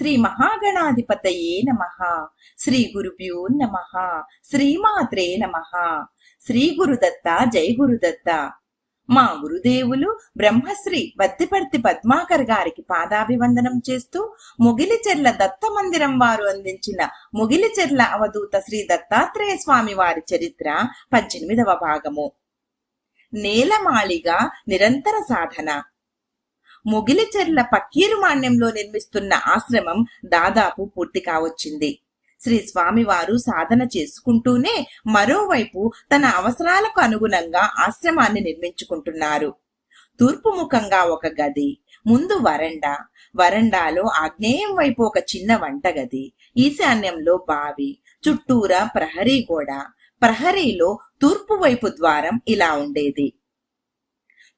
శ్రీ మహాగణాధిపతయే నమ. శ్రీ గురుభ్యో నమ. శ్రీమాత్రే నమ. శ్రీ గురుదత్త జై గురుదత్త. మా గురుదేవులు బ్రహ్మశ్రీ బత్తిపర్తి పద్మాకర్ గారికి పాదాభివందనం చేస్తూ ముగిలిచెర్ల దత్త మందిరం వారు అందించిన ముగిలిచెర్ల అవధూత శ్రీ దత్తాత్రేయ స్వామి వారి చరిత్ర పద్దెనిమిదవ భాగము. నేలమాళిగా నిరంతర సాధన. ముగిలిచెర్ల పక్కిరుమాన్యంలో నిర్మిస్తున్న ఆశ్రమం దాదాపు పూర్తి కావచ్చింది. శ్రీ స్వామివారు సాధన చేసుకుంటూనే మరోవైపు తన అవసరాలకు అనుగుణంగా ఆశ్రమాన్ని నిర్మించుకుంటున్నారు. తూర్పు ముఖంగా ఒక గది ముందు వరండా. వరండాలో ఆగ్నేయం వైపు ఒక చిన్న వంటగది ఈశాన్యంలో బావి చుట్టూరా ప్రహరీ గోడ. ప్రహరీలో తూర్పు వైపు ద్వారం ఇలా ఉండేది.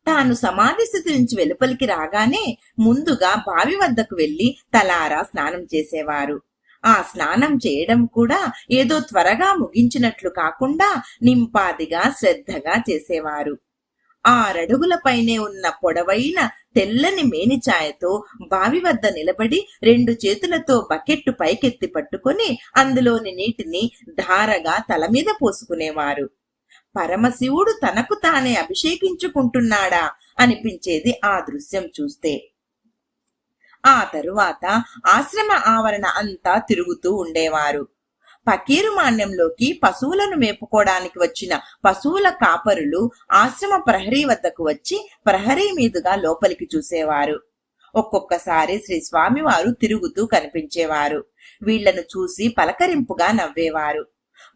తాను సమాధి స్థితి నుంచి వెలుపలికి రాగానే ముందుగా బావి వద్దకు వెళ్ళి తలారా స్నానం చేసేవారు. ఆ స్నానం చేయడం కూడా ఏదో త్వరగా ముగించినట్లు కాకుండా నింపాదిగా శ్రద్ధగా చేసేవారు. ఆరడుగులపైనే ఉన్న పొడవైన తెల్లని మేనిచాయతో బావి వద్ద నిలబడి రెండు చేతులతో బకెట్టు పైకెత్తి పట్టుకుని అందులోని నీటిని ధారగా తల మీద పోసుకునేవారు. పరమశివుడు తనకు తానే అభిషేకించుకుంటున్నాడా అనిపించేది ఆ దృశ్యం చూస్తే. ఆ తరువాత ఆశ్రమ ఆవరణ అంతా తిరుగుతూ ఉండేవారు. పకీరు మాన్యంలోకి పశువులను మేపుకోవడానికి వచ్చిన పశువుల కాపరులు ఆశ్రమ ప్రహరీ వద్దకు వచ్చి ప్రహరీ మీదుగా లోపలికి చూసేవారు. ఒక్కొక్కసారి శ్రీ స్వామివారు తిరుగుతూ కనిపించేవారు. వీళ్ళను చూసి పలకరింపుగా నవ్వేవారు.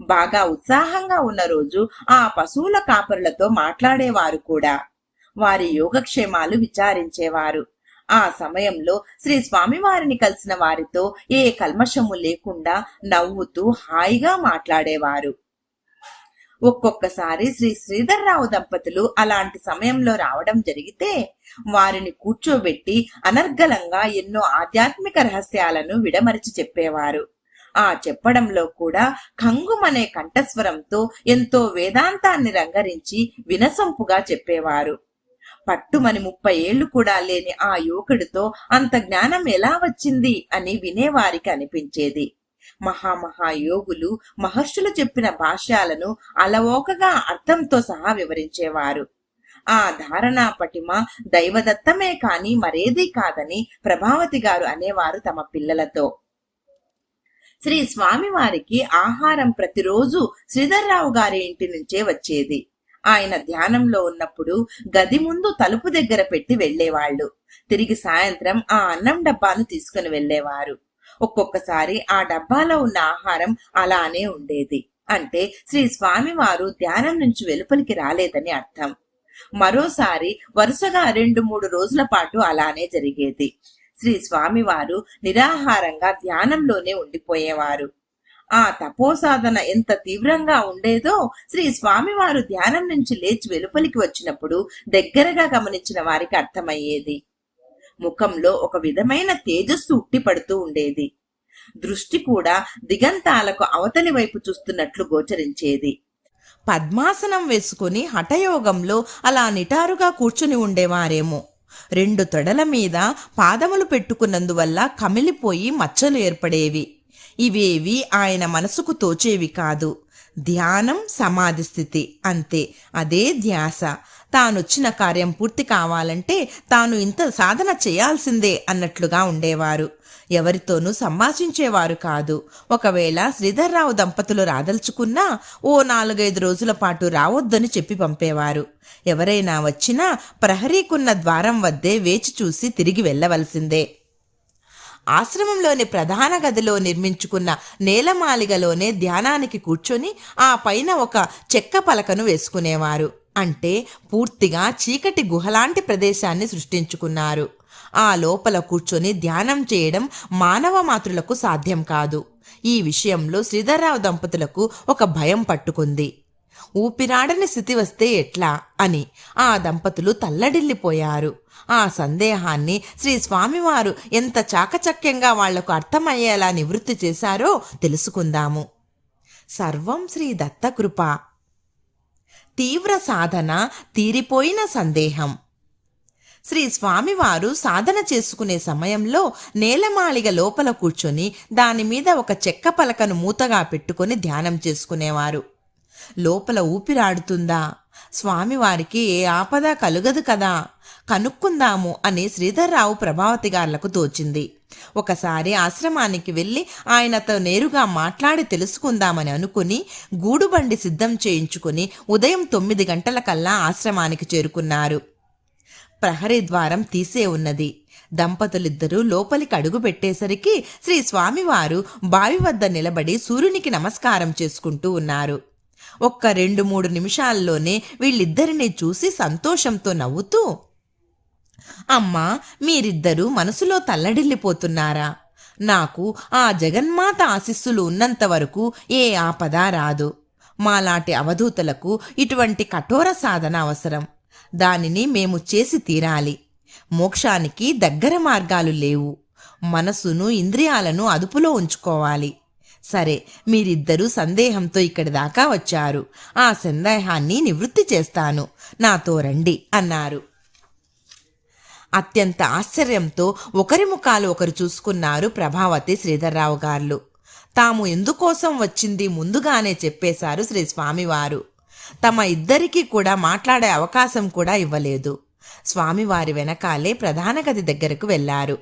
బాగా ఉత్సాహంగా ఉన్న రోజు ఆ పశువుల కాపరులతో మాట్లాడేవారు కూడా. వారి యోగక్షేమాలు విచారించేవారు. ఆ సమయంలో శ్రీ స్వామివారిని కలిసిన వారితో ఏ కల్మషము లేకుండా నవ్వుతూ హాయిగా మాట్లాడేవారు. ఒక్కొక్కసారి శ్రీ శ్రీధర్రావు దంపతులు అలాంటి సమయంలో రావడం జరిగితే వారిని కూర్చోబెట్టి అనర్గళంగా ఎన్నో ఆధ్యాత్మిక రహస్యాలను విడమరిచి చెప్పేవారు. ఆ చెప్పడంలో కూడా కంగుమనే కంఠస్వరంతో ఎంతో వేదాంతాన్ని రంగరించి వినసొంపుగా చెప్పేవారు. పట్టుమని ముప్పై ఏళ్ళు కూడా లేని ఆ యువకుడితో అంత జ్ఞానం ఎలా వచ్చింది అని వినేవారికి అనిపించేది. మహామహాయోగులు మహర్షులు చెప్పిన భాష్యాలను అలవోకగా అర్థంతో సహా వివరించేవారు. ఆ ధారణా పటిమ దైవదత్తమే కాని మరేదీ కాదని ప్రభావతి గారు అనేవారు తమ పిల్లలతో. శ్రీ స్వామివారికి ఆహారం ప్రతిరోజు శ్రీధర్రావు గారి ఇంటి నుంచే వచ్చేది. ఆయన ధ్యానంలో ఉన్నప్పుడు గది ముందు తలుపు దగ్గర పెట్టి వెళ్ళేవాళ్ళు తిరిగి సాయంత్రం ఆ అన్నం డబ్బాను తీసుకుని వెళ్ళేవారు ఒక్కొక్కసారి ఆ డబ్బాలో ఉన్న ఆహారం అలానే ఉండేది. అంటే శ్రీ స్వామివారు ధ్యానం నుంచి వెలుపలికి రాలేదని అర్థం. మరోసారి వరుసగా రెండు మూడు రోజుల పాటు అలానే జరిగేది. శ్రీ స్వామివారు నిరాహారంగా ధ్యానంలోనే ఉండిపోయేవారు. ఆ తపోసాధన ఎంత తీవ్రంగా ఉండేదో శ్రీ స్వామివారు ధ్యానం నుంచి లేచి వెలుపలికి వచ్చినప్పుడు దగ్గరగా గమనించిన వారికి అర్థమయ్యేది. ముఖంలో ఒక విధమైన తేజస్సు ఉట్టిపడుతూ ఉండేది. దృష్టి కూడా దిగంతాలకు అవతలి వైపు చూస్తున్నట్లు గోచరించేది. పద్మాసనం వేసుకుని హఠయోగంలో అలా నిటారుగా కూర్చుని ఉండేవారేమో. రెండు తొడల మీద పాదములు పెట్టుకున్నందువల్ల కమిలిపోయి మచ్చలు ఏర్పడేవి. ఇవేవి ఆయన మనసుకు తోచేవి కాదు. ధ్యానం సమాధి స్థితి అంతే. అదే ధ్యాస. తానొచ్చిన కార్యం పూర్తి కావాలంటే తాను ఇంత సాధన చేయాల్సిందే అన్నట్లుగా ఉండేవారు. ఎవరితోనూ సంభాషించేవారు కాదు. ఒకవేళ శ్రీధర్రావు దంపతులు రాదలుచుకున్నా ఓ నాలుగైదు రోజుల పాటు రావద్దని చెప్పి పంపేవారు. ఎవరైనా వచ్చినా ప్రహరీకున్న ద్వారం వద్దే వేచి చూసి తిరిగి వెళ్ళవలసిందే. ఆశ్రమంలోని ప్రధాన గదిలో నిర్మించుకున్న నేలమాలిగలోనే ధ్యానానికి కూర్చొని ఆ పైన ఒక చెక్క పలకను వేసుకునేవారు. అంటే పూర్తిగా చీకటి గుహలాంటి ప్రదేశాన్ని సృష్టించుకున్నారు. ఆ లోపల కూర్చొని ధ్యానం చేయడం మానవ మాతృలకు సాధ్యం కాదు. ఈ విషయంలో శ్రీధర్రావు దంపతులకు ఒక భయం పట్టుకుంది. ఊపిరాడని స్థితి వస్తే ఎట్లా? అని ఆ దంపతులు తల్లడిల్లిపోయారు. ఆ సందేహాన్ని శ్రీ స్వామివారు ఎంత చాకచక్యంగా వాళ్ళకు అర్థమయ్యేలా నివృత్తి చేశారో తెలుసుకుందాము. సర్వం శ్రీ దత్తకృప. తీవ్ర సాధన తీరిపోయిన సందేహం. శ్రీ స్వామివారు సాధన చేసుకునే సమయంలో నేలమాళిగ లోపల కూర్చొని దానిమీద ఒక చెక్క పలకను మూతగా పెట్టుకొని ధ్యానం చేసుకునేవారు. లోపల ఊపిరాడుతుందా? స్వామివారికి ఏ ఆపద కలుగదు కదా? కనుక్కుందాము అని శ్రీధర్రావు ప్రభావతి గార్లకు తోచింది. ఒకసారి ఆశ్రమానికి వెళ్ళి ఆయనతో నేరుగా మాట్లాడి తెలుసుకుందామని అనుకుని గూడుబండి సిద్ధం చేయించుకుని ఉదయం తొమ్మిది గంటలకల్లా ఆశ్రమానికి చేరుకున్నారు. ప్రహరీ ద్వారం తీసే ఉన్నది. దంపతులిద్దరూ లోపలికి అడుగు పెట్టేసరికి శ్రీ స్వామివారు బావి వద్ద నిలబడి సూర్యునికి నమస్కారం చేసుకుంటూ ఉన్నారు. ఒక్క రెండు మూడు నిమిషాల్లోనే వీళ్ళిద్దరిని చూసి సంతోషంతో నవ్వుతూ అమ్మా మీరిద్దరూ మనసులో తల్లడిల్లిపోతున్నారా? నాకు ఆ జగన్మాత ఆశీస్సులు ఉన్నంత వరకు ఏ ఆపద రాదు. మాలాంటి అవధూతలకు ఇటువంటి కఠోర సాధన అవసరం. దానిని మేము చేసి తీరాలి. మోక్షానికి దగ్గర మార్గాలు లేవు. మనసును ఇంద్రియాలను అదుపులో ఉంచుకోవాలి. సరే మీరిద్దరూ సందేహంతో ఇక్కడి దాకా వచ్చారు. ఆ సందేహాన్ని నివృత్తి చేస్తాను. నాతో రండి అన్నారు. అత్యంత ఆశ్చర్యంతో ఒకరి ముఖాలు ఒకరు చూసుకున్నారు ప్రభావతి శ్రీధర్రావు గారు. తాము ఎందుకోసం వచ్చింది ముందుగానే చెప్పేశారు శ్రీ స్వామివారు. తమ ఇద్దరికీ కూడా మాట్లాడే అవకాశం కూడా ఇవ్వలేదు. స్వామివారి వెనకాలే ప్రధాన గది దగ్గరకు వెళ్ళారు.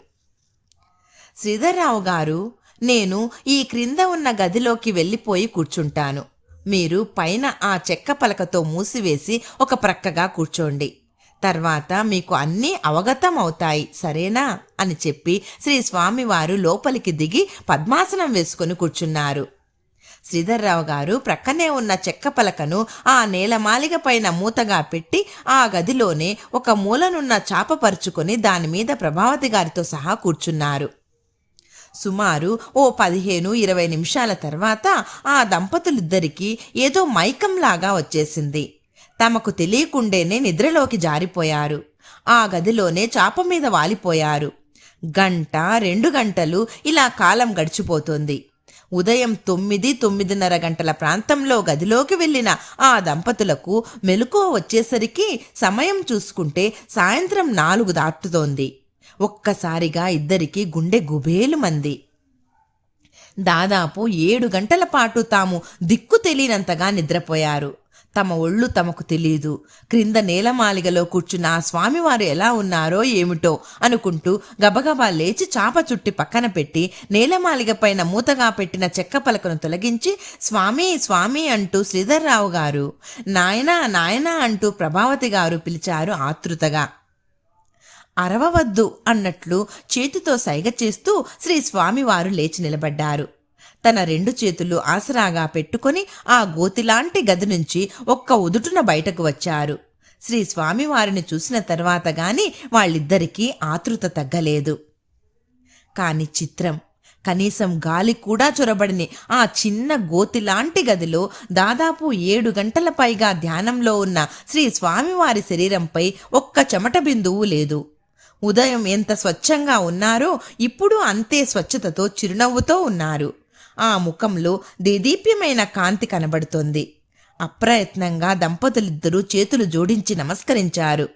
శ్రీధర్రావు గారు నేను ఈ క్రింద ఉన్న గదిలోకి వెళ్ళిపోయి కూర్చుంటాను. మీరు పైన ఆ చెక్క పలకతో మూసివేసి ఒక ప్రక్కగా కూర్చోండి. తర్వాత మీకు అన్నీ అవగతం అవుతాయి సరేనా? అని చెప్పి శ్రీ స్వామివారు లోపలికి దిగి పద్మాసనం వేసుకుని కూర్చున్నారు. శ్రీధర్రావు గారు ప్రక్కనే ఉన్న చెక్క పలకను ఆ నేలమాలిగ పైన మూతగా పెట్టి ఆ గదిలోనే ఒక మూలనున్న చాప పరుచుకొని దానిమీద ప్రభావతి గారితో సహా కూర్చున్నారు. సుమారు ఓ పదిహేను ఇరవై నిమిషాల తర్వాత ఆ దంపతులిద్దరికీ ఏదో మైకంలాగా వచ్చేసింది. తమకు తెలియకుండేనే నిద్రలోకి జారిపోయారు. ఆ గదిలోనే చాప మీద వాలిపోయారు. గంట రెండు గంటలు ఇలా కాలం గడిచిపోతుంది. ఉదయం తొమ్మిది తొమ్మిదిన్నర గంటల ప్రాంతంలో గదిలోకి వెళ్ళిన ఆ దంపతులకు మెలకువ వచ్చేసరికి సమయం చూసుకుంటే సాయంత్రం నాలుగు దాటుతోంది. ఒక్కసారిగా ఇద్దరికి గుండె గుబేలు మంది దాదాపు ఏడు గంటల పాటు తాము దిక్కు తెలియనంతగా నిద్రపోయారు. తమ ఒళ్ళు తమకు తెలియదు క్రింద నేలమాలిగలో కూర్చున్న ఆ స్వామివారు ఎలా ఉన్నారో ఏమిటో అనుకుంటూ గబగబా లేచి చాప చుట్టి పక్కన పెట్టి నేలమాలిగ పైన మూతగా పెట్టిన చెక్క పలకను తొలగించి స్వామి స్వామి అంటూ శ్రీధర్రావు గారు నాయనా నాయనా అంటూ ప్రభావతి గారు పిలిచారు ఆతృతగా. అరవవద్దు అన్నట్లు చేతితో సైగ చేస్తూ శ్రీ స్వామివారు లేచి నిలబడ్డారు. తన రెండు చేతులు ఆసరాగా పెట్టుకొని ఆ గోతిలాంటి గది నుంచి ఒక్క ఉదుటున బయటకు వచ్చారు. శ్రీ స్వామివారిని చూసిన తర్వాత గాని వాళ్ళిద్దరికీ ఆతృత తగ్గలేదు. కాని చిత్రం కనీసం గాలి కూడా చొరబడిని ఆ చిన్న గోతిలాంటి గదిలో దాదాపు ఏడు గంటల పైగా ధ్యానంలో ఉన్న శ్రీ స్వామివారి శరీరంపై ఒక్క చెమట బిందువు లేదు. ఉదయం ఎంత స్వచ్ఛంగా ఉన్నారో ఇప్పుడు అంతే స్వచ్ఛతతో చిరునవ్వుతో ఉన్నారు. ఆ ముఖంలో దేదీప్యమైన కాంతి కనబడుతోంది. అప్రయత్నంగా దంపతులిద్దరూ చేతులు జోడించి నమస్కరించారు.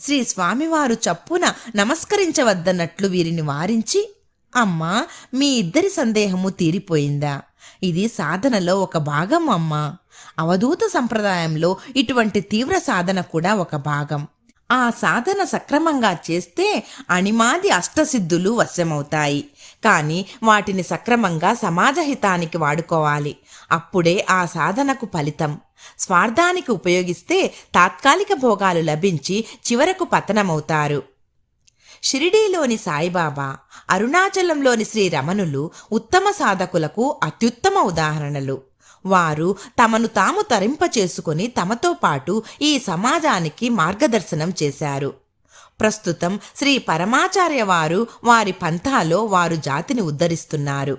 శ్రీ స్వామివారు చప్పున నమస్కరించవద్దన్నట్లు వీరిని వారించి అమ్మా మీ ఇద్దరి సందేహము తీరిపోయిందా? ఇది సాధనలో ఒక భాగం అమ్మా. అవధూత సంప్రదాయంలో ఇటువంటి తీవ్ర సాధన కూడా ఒక భాగం. ఆ సాధన సక్రమంగా చేస్తే అణిమాది అష్టసిద్ధులు వశమవుతాయి. కానీ వాటిని సక్రమంగా సమాజహితానికి వాడుకోవాలి. అప్పుడే ఆ సాధనకు ఫలితం. స్వార్థానికి ఉపయోగిస్తే తాత్కాలిక భోగాలు లభించి చివరకు పతనమవుతారు. షిరిడీలోని సాయిబాబా అరుణాచలంలోని శ్రీ రమణులు ఉత్తమ సాధకులకు అత్యుత్తమ ఉదాహరణలు. వారు తమను తాము తరింపచేసుకుని తమతో పాటు ఈ సమాజానికి మార్గదర్శనం చేశారు. ప్రస్తుతం శ్రీ పరమాచార్య వారు వారి పంథాలో వారు జాతిని ఉద్ధరిస్తున్నారు.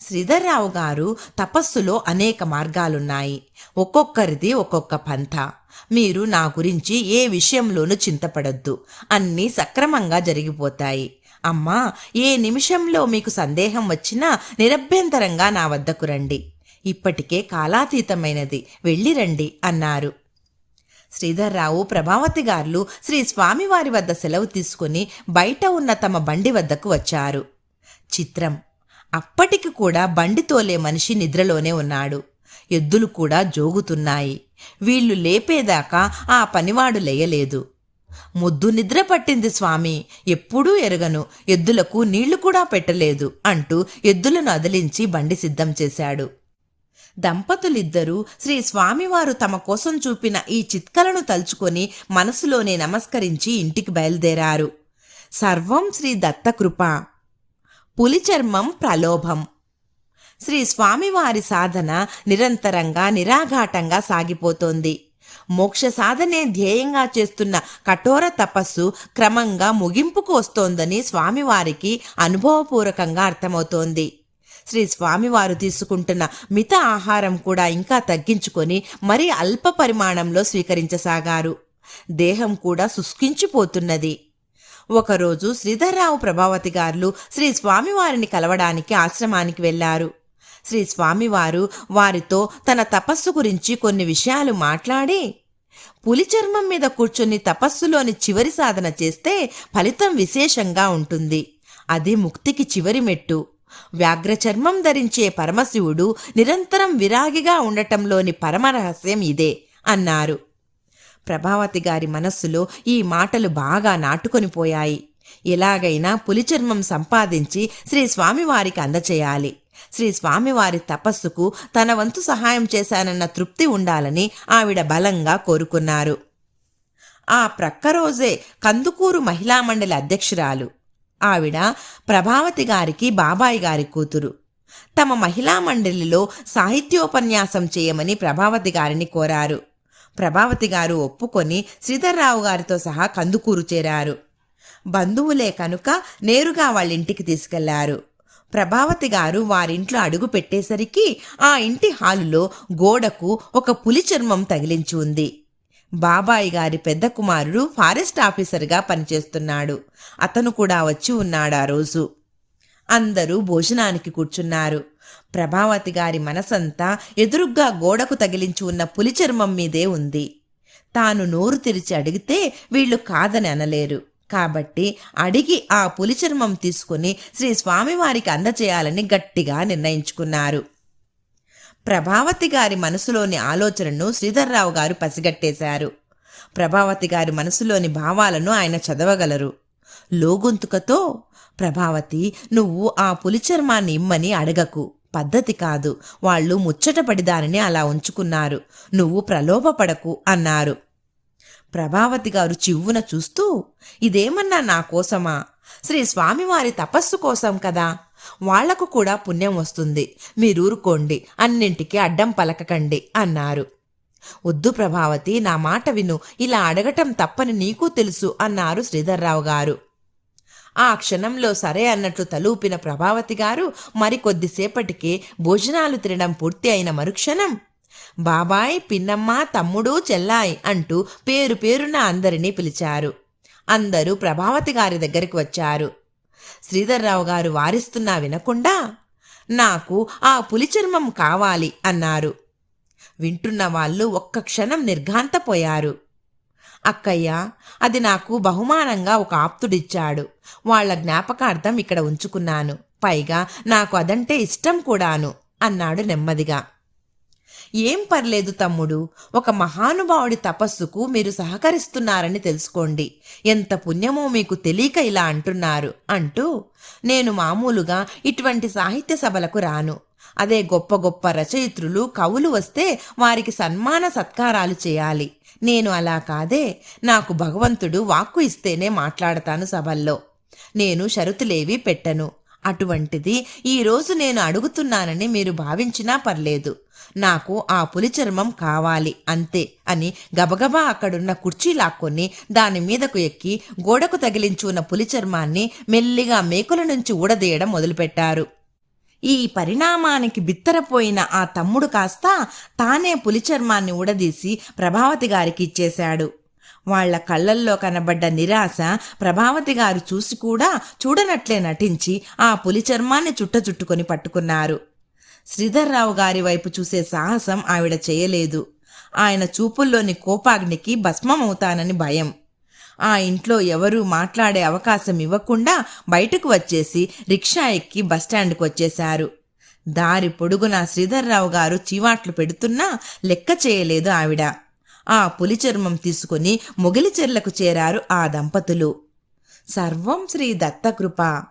శ్రీధర్రావు గారు తపస్సులో అనేక మార్గాలున్నాయి. ఒక్కొక్కరిది ఒక్కొక్క పంథ. మీరు నా గురించి ఏ విషయంలోనూ చింతపడద్దు. అన్నీ సక్రమంగా జరిగిపోతాయి. అమ్మా ఏ నిమిషంలో మీకు సందేహం వచ్చినా నిరభ్యంతరంగా నా వద్దకు రండి. ఇప్పటికే కాలాతీతమైనది. వెళ్ళిరండి అన్నారు. శ్రీధర్రావు ప్రభావతి గారులు శ్రీ స్వామివారి వద్ద సెలవు తీసుకుని బయట ఉన్న తమ బండి వద్దకు వచ్చారు. చిత్రం. అప్పటికి కూడా బండి తోలే మనిషి నిద్రలోనే ఉన్నాడు. ఎద్దులు కూడా జోగుతున్నాయి. వీళ్ళు లేపేదాకా ఆ పనివాడు లేయలేదు. ముద్దు నిద్ర పట్టింది స్వామి ఎప్పుడూ ఎరగను ఎద్దులకు నీళ్ళు కూడా పెట్టలేదు అంటూ ఎద్దులను అదిలించి బండి సిద్ధం చేశాడు. దంపతులిద్దరూ శ్రీ స్వామివారు తమ కోసం చూపిన ఈ చిత్కలను తలుచుకొని మనసులోనే నమస్కరించి ఇంటికి బయలుదేరారు. సర్వం శ్రీ దత్తకృప. పులిచర్మం ప్రలోభం. శ్రీ స్వామివారి సాధన నిరంతరంగా నిరాఘాటంగా సాగిపోతోంది. మోక్ష సాధనే ధ్యేయంగా చేస్తున్న కఠోర తపస్సు క్రమంగా ముగింపుకు వస్తోందని స్వామివారికి అనుభవపూర్వకంగా అర్థమవుతోంది. శ్రీ స్వామివారు తీసుకుంటున్న మిత ఆహారం కూడా ఇంకా తగ్గించుకొని మరీ అల్ప పరిమాణంలో స్వీకరించసాగారు. దేహం కూడా శుష్కించిపోతున్నది. ఒకరోజు శ్రీధర్రావు ప్రభావతి గారులు శ్రీ స్వామివారిని కలవడానికి ఆశ్రమానికి వెళ్ళారు శ్రీ స్వామివారు వారితో తన తపస్సు గురించి కొన్ని విషయాలు మాట్లాడి పులి చర్మం మీద కూర్చొని తపస్సులోని చివరి సాధన చేస్తే ఫలితం విశేషంగా ఉంటుంది. అది ముక్తికి చివరి మెట్టు. వ్యాఘ్ర చర్మం ధరించే పరమశివుడు నిరంతరం విరాగిగా ఉండటంలోని పరమరహస్యం ఇదే అన్నారు. ప్రభావతి గారి మనస్సులో ఈ మాటలు బాగా నాటుకొనిపోయాయి ఎలాగైనా పులిచర్మం సంపాదించి శ్రీ స్వామివారికి అందచేయాలి. శ్రీ స్వామివారి తపస్సుకు తన వంతు సహాయం చేశానన్న తృప్తి ఉండాలని ఆవిడ బలంగా కోరుకున్నారు. ఆ ప్రక్క రోజే కందుకూరు మహిళా మండలి అధ్యక్షురాలు ఆవిడ ప్రభావతి గారికి బాబాయి గారి కూతురు. తమ మహిళా మండలిలో సాహిత్యోపన్యాసం చేయమని ప్రభావతి గారిని కోరారు. ప్రభావతి గారు ఒప్పుకొని శ్రీధర్రావు గారితో సహా కందుకూరు చేరారు. బంధువులే కనుక నేరుగా వాళ్ళ ఇంటికి తీసుకెళ్ళారు. ప్రభావతి గారు వారింట్లో అడుగు పెట్టేసరికి ఆ ఇంటి హాలులో గోడకు ఒక పులి చర్మం తగిలించి ఉంది. బాబాయి గారి పెద్ద కుమారుడు ఫారెస్ట్ ఆఫీసర్గా పనిచేస్తున్నాడు. అతను కూడా వచ్చి ఉన్నాడు ఆ రోజు. అందరూ భోజనానికి కూర్చున్నారు. ప్రభావతి గారి మనసంతా ఎదురుగ్గా గోడకు తగిలించి ఉన్న పులి చర్మం మీదే ఉంది. తాను నోరు తెరిచి అడిగితే వీళ్ళు కాదని అనలేరు. కాబట్టి అడిగి ఆ పులి చర్మం తీసుకుని శ్రీ స్వామివారికి అందచేయాలని గట్టిగా నిర్ణయించుకున్నారు. ప్రభావతి గారి మనసులోని ఆలోచనను శ్రీధర్రావు గారు పసిగట్టేశారు. ప్రభావతి గారి మనసులోని భావాలను ఆయన చదవగలరు. లోగొంతుకతో ప్రభావతి నువ్వు ఆ పులి చర్మాన్ని ఇమ్మని అడగకు. పద్ధతి కాదు. వాళ్ళు ముచ్చటపడి దానిని అలా ఉంచుకున్నారు. నువ్వు ప్రలోభపడకు అన్నారు. ప్రభావతి గారు చివ్వున చూస్తూ ఇదేమన్నా నా కోసమా? శ్రీ స్వామివారి తపస్సు కోసం కదా. వాళ్ళకు కూడా పుణ్యం వస్తుంది. మీరూరుకోండి. అన్నింటికి అడ్డం పలకకండి అన్నారు. వద్దు ప్రభావతి నా మాట విను. ఇలా అడగటం తప్పని నీకు తెలుసు అన్నారు శ్రీధర్రావు గారు. ఆ క్షణంలో సరే అన్నట్లు తలూపిన ప్రభావతి గారు మరికొద్దిసేపటికి భోజనాలు తినడం పూర్తి అయిన మరుక్షణం? బాబాయ్ పిన్నమ్మ తమ్ముడు చెల్లాయ్ అంటూ పేరు పేరున అందరినీ పిలిచారు. అందరూ ప్రభావతి గారి దగ్గరికి వచ్చారు. శ్రీధర్రావు గారు వారిస్తున్నా వినకుండా నాకు ఆ పులి చర్మం కావాలి అన్నారు. వింటున్న వాళ్ళు ఒక్క క్షణం నిర్ఘాంతపోయారు. అక్కయ్య అది నాకు బహుమానంగా ఒక ఆప్తుడిచ్చాడు. వాళ్ళ జ్ఞాపకార్థం ఇక్కడ ఉంచుకున్నాను. పైగా నాకు అదంటే ఇష్టం కూడాను అన్నాడు నెమ్మదిగా. ఏం పర్లేదు తమ్ముడు. ఒక మహానుభావుడి తపస్సుకు మీరు సహకరిస్తున్నారని తెలుసుకోండి. ఎంత పుణ్యమో మీకు తెలియక ఇలా అంటున్నారు అంటూ నేను మామూలుగా ఇటువంటి సాహిత్య సభలకు రాను. అదే గొప్ప గొప్ప రచయిత్రులు కవులు వస్తే వారికి సన్మాన సత్కారాలు చేయాలి. నేను అలా కాదే. నాకు భగవంతుడు వాక్కు ఇస్తేనే మాట్లాడతాను సభల్లో. నేను షరతులేవి పెట్టను. అటువంటిది ఈరోజు నేను అడుగుతున్నానని మీరు భావించినా పర్లేదు. నాకు ఆ పులి చర్మం కావాలి అంతే అని గబగబా అక్కడున్న కుర్చీ లాక్కొని దాని మీదకు ఎక్కి గోడకు తగిలించి ఉన్న పులి చర్మాన్ని మెల్లిగా మేకుల నుంచి ఊడదీయడం మొదలుపెట్టారు. ఈ పరిణామానికి బిత్తరపోయిన ఆ తమ్ముడు కాస్త తానే పులి చర్మాన్ని ఊడదీసి ప్రభావతి గారికి ఇచ్చేశాడు. వాళ్ళ కళ్ళల్లో కనబడ్డ నిరాశ ప్రభావతి గారు చూసి కూడా చూడనట్లే నటించి ఆ పులి చర్మాన్ని చుట్ట చుట్టుకొని పట్టుకున్నారు. శ్రీధర్రావు గారి వైపు చూసే సాహసం ఆవిడ చేయలేదు. ఆయన చూపుల్లోని కోపాగ్నికి భస్మమవుతానని భయం. ఆ ఇంట్లో ఎవరూ మాట్లాడే అవకాశం ఇవ్వకుండా బయటకు వచ్చేసి రిక్షా ఎక్కి బస్టాండ్కి వచ్చేశారు. దారి పొడుగున శ్రీధర్రావు గారు చీవాట్లు పెడుతున్నా లెక్క చేయలేదు ఆవిడ. ఆ పులి చర్మం తీసుకుని మొగిలి చెర్లకు చేరారు ఆ దంపతులు. సర్వం శ్రీ దత్తకృప.